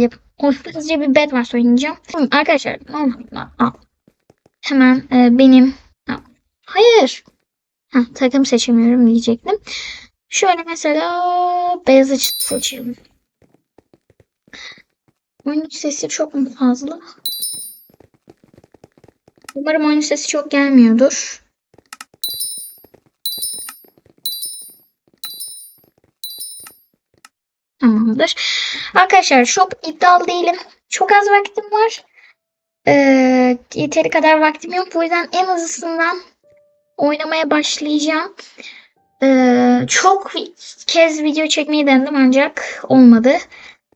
yap. O hızlıca bir bed var oynayacağım. Arkadaşlar hemen e, benim ha, hayır ha, takım seçemiyorum diyecektim. Şöyle mesela beyaz açık. Oyun sesi çok mu fazla? Umarım oyun sesi çok gelmiyordur. Tamamdır. Arkadaşlar çok iddialı değilim. Çok az vaktim var. Ee, yeteri kadar vaktim yok. Bu yüzden en hızlısından oynamaya başlayacağım. Ee, çok kez video çekmeyi denedim ancak olmadı.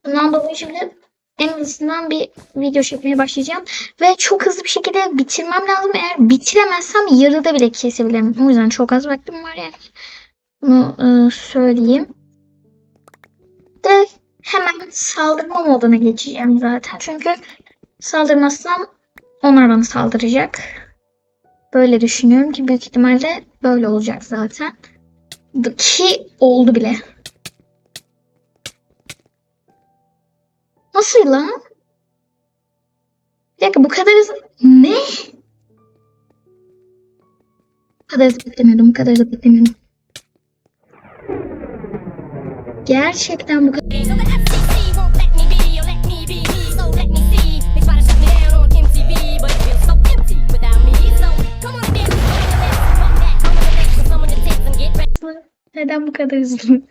Bundan dolayı şimdi en hızlısından bir video çekmeye başlayacağım. Ve çok hızlı bir şekilde bitirmem lazım. Eğer bitiremezsem yarıda bile kesebilirim. O yüzden çok az vaktim var yani. Bunu e, söyleyeyim. Hemen saldırma moduna geçeceğim zaten. Çünkü saldırmazsam onlar bana saldıracak. Böyle düşünüyorum ki büyük ihtimalle böyle olacak zaten. Ki oldu bile. Nasıl lan? Bir dakika bu kadar hızlı... Ne? Bu kadar hızlı beklemiyordum. Bu kadar hızlı beklemiyordum. Gerçekten bu kadar... Neden bu kadar hızlı?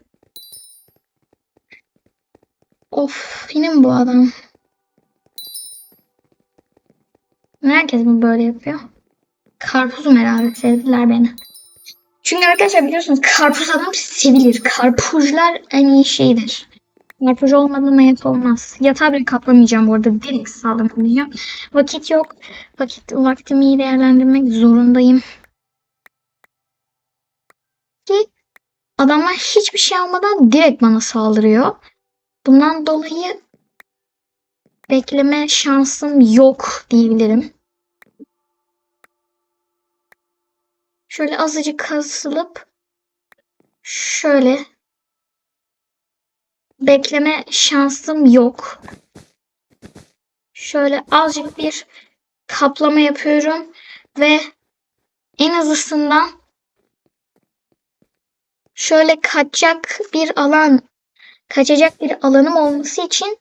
Of yine mi bu adam? Herkes mi böyle yapıyor? Karpuzum herhalde sevdiler beni. Çünkü arkadaşlar biliyorsunuz karpuz adam sevilir. Karpuzlar en iyi şeydir. Karpuz olmadan hayat olmaz. Yatağı bile kaplamayacağım bu arada. Direkt sağlamayacağım. Vakit yok. Vakit, vaktimi iyi değerlendirmek zorundayım. Ki adamlar hiçbir şey almadan direkt bana saldırıyor. Bundan dolayı bekleme şansım yok diyebilirim. Şöyle azıcık kasılıp şöyle bekleme şansım yok. Şöyle azıcık bir kaplama yapıyorum ve en hızlısından şöyle kaçacak bir alan kaçacak bir alanım olması için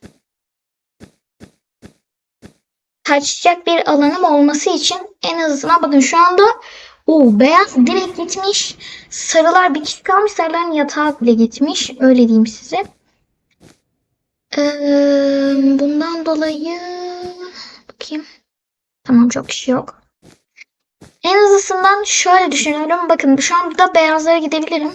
kaçacak bir alanım olması için en hızına bakın şu anda o beyaz direkt gitmiş. Sarılar bir kişi kalmış. Sarıların yatağı bile gitmiş. Öyle diyeyim size. Ee, bundan dolayı bakayım. Tamam çok kişi yok. En hızlısından şöyle düşünüyorum. Bakın şu anda beyazlara gidebilirim.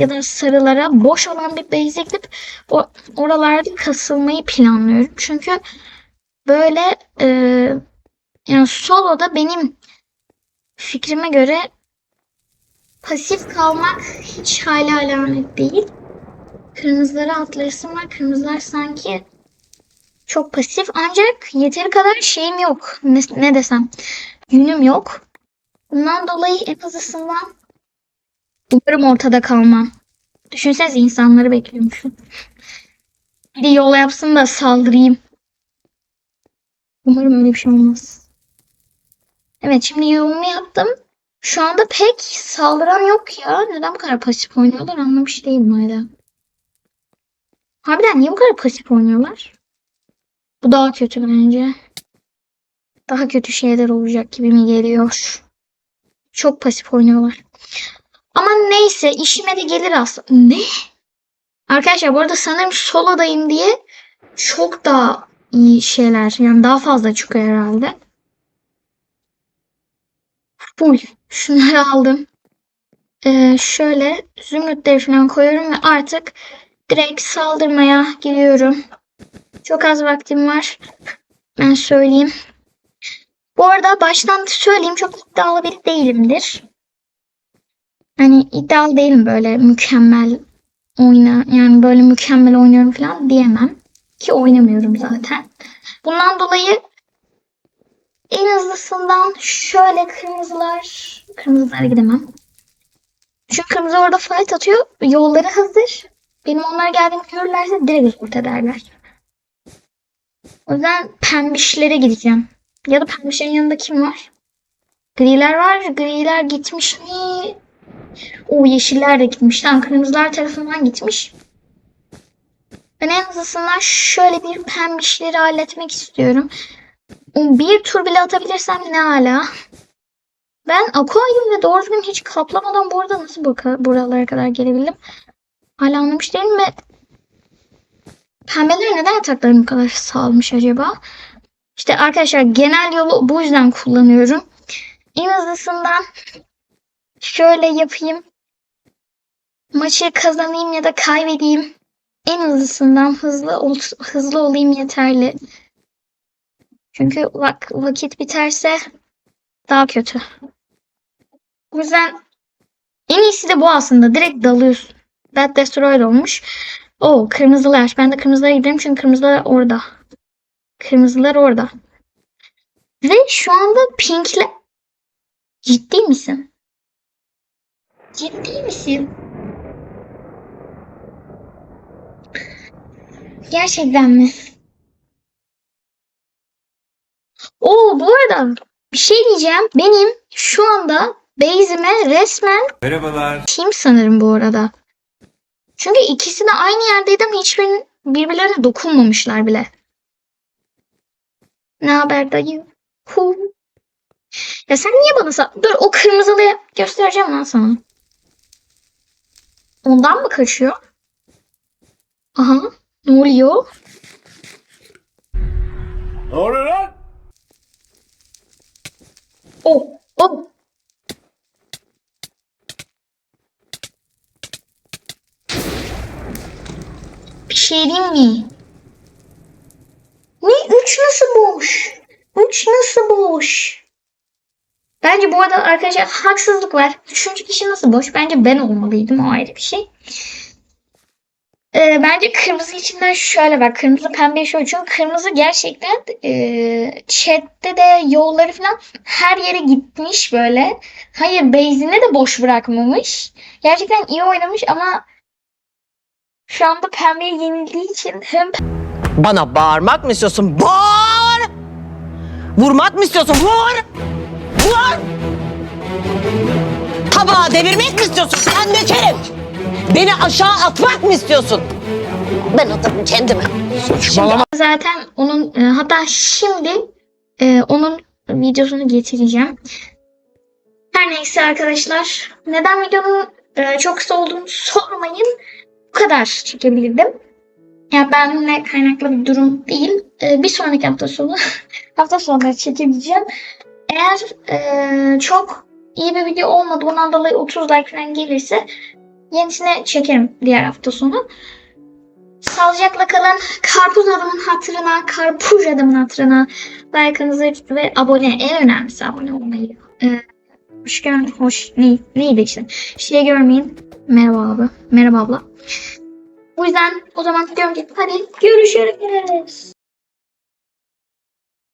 Ya da sarılara boş olan bir base'e gidip o, oralarda kasılmayı planlıyorum. Çünkü böyle e, yani soloda benim fikrime göre pasif kalmak hiç hala alamet değil. Kırmızılara atlayasım var. Kırmızılar sanki çok pasif ancak yeteri kadar şeyim yok. Ne, ne desem yünüm yok. Bundan dolayı en hızlısından umarım ortada kalmam. Düşünsenize insanları bekliyormuşum. Bir de yol yapsın da saldırayım. Umarım öyle bir şey olmaz. Evet şimdi yolumu yaptım. Şu anda pek saldıran yok ya. Neden bu kadar pasif oynuyorlar anlamış değilim hala. Harbiden niye bu kadar pasif oynuyorlar? Bu daha kötü bence. Daha kötü şeyler olacak gibi mi geliyor? Çok pasif oynuyorlar. Ama neyse işime de gelir aslında. Ne? Arkadaşlar bu arada sanırım solodayım diye çok daha iyi şeyler yani daha fazla çıkıyor herhalde. Full. Şunları aldım. Ee, şöyle zümrütleri falan koyuyorum ve artık direkt saldırmaya giriyorum. Çok az vaktim var. Ben söyleyeyim. Bu arada baştan söyleyeyim çok iddialı biri değilimdir. Hani iddialı değilim böyle mükemmel oyna yani böyle mükemmel oynuyorum falan diyemem. Ki oynamıyorum zaten. Bundan dolayı en hızlısından şöyle kırmızılar kırmızılara gidemem. Çünkü kırmızı orada fight atıyor. Yolları hazır. Benim onlar geldiğimi görürlerse direkt report ederler. O yüzden pembişlere gideceğim. Ya da pembişlerin yanında kim var? Griler var. Griler gitmiş mi? O yeşiller de gitmiş. Tamam kırmızılar tarafından gitmiş. Ben en hızlısından şöyle bir pembişleri halletmek istiyorum. O Bir tur bile atabilirsem ne hala. Ben aquaryum ve doğru düzgün hiç kaplamadan bu arada nasıl buralara kadar gelebildim? Hala anlamış değilim ve pembeler neden yataklarım bu kadar sağlamış acaba? İşte arkadaşlar genel yolu bu yüzden kullanıyorum. En hızlısından şöyle yapayım. Maçı kazanayım ya da kaybedeyim. En hızlısından hızlı ol, hızlı olayım yeterli. Çünkü vak, vakit biterse daha kötü. O yüzden en iyisi de bu aslında. Direkt dalıyorsun. That Destroyer olmuş. O kırmızılar. Ben de kırmızılara giderim çünkü kırmızılar orada. Kırmızılar orada. Ve şu anda pinkle... Ciddi misin? Ciddi misin? Gerçekten mi? Oo bu arada bir şey diyeceğim. Benim şu anda base'ime resmen Merhabalar. Team sanırım bu arada. Çünkü ikisi de aynı yerdeydi ama hiçbirinin birbirlerine dokunmamışlar bile. Ne haber dayı? Hu. Ya sen niye bana sa- Dur o kırmızılıyı göstereceğim lan sana. Ondan mı kaçıyor? Aha. Ne oluyor? Ne oluyor lan? Oh. Oh. Bir şey diyeyim mi? Üç nasıl boş? Üç nasıl boş? Bence bu arada arkadaşlar haksızlık var. Üçüncü kişi nasıl boş? Bence ben olmalıydım. O ayrı bir şey. Ee, bence kırmızı içinden şöyle bak. Kırmızı pembe şöyle. Çünkü kırmızı gerçekten e, chatte de yolları falan her yere gitmiş böyle. Hayır base'ini de boş bırakmamış. Gerçekten iyi oynamış ama şu anda pembeye yenildiği için hem Bana bağırmak mı istiyorsun? Bağır! Vurmak mı istiyorsun? Vur! Vur! Tabağı devirmek mi istiyorsun? Sen dökerim! Beni aşağı atmak mı istiyorsun? Ben atarım kendimi. zaten onun e, hatta şimdi e, onun videosunu getireceğim. Her neyse arkadaşlar neden videonun e, çok kısa olduğunu sormayın. Bu kadar çekebilirdim. Ya benimle kaynaklı bir durum değil. E, bir sonraki hafta sonu hafta sonları çekebileceğim. Eğer e, çok iyi bir video olmadı ondan dolayı 30 like falan gelirse yenisine çekerim diğer hafta sonu. Sağlıcakla kalın. Karpuz adamın hatırına, karpuz adamın hatırına like'ınızı ve abone, en önemlisi abone olmayı. Ee, hoş gör, hoş, ne, neydi işte. Şey görmeyin. Merhaba abi, merhaba abla. Yüzden o zaman diyorum ki hadi görüşürüz.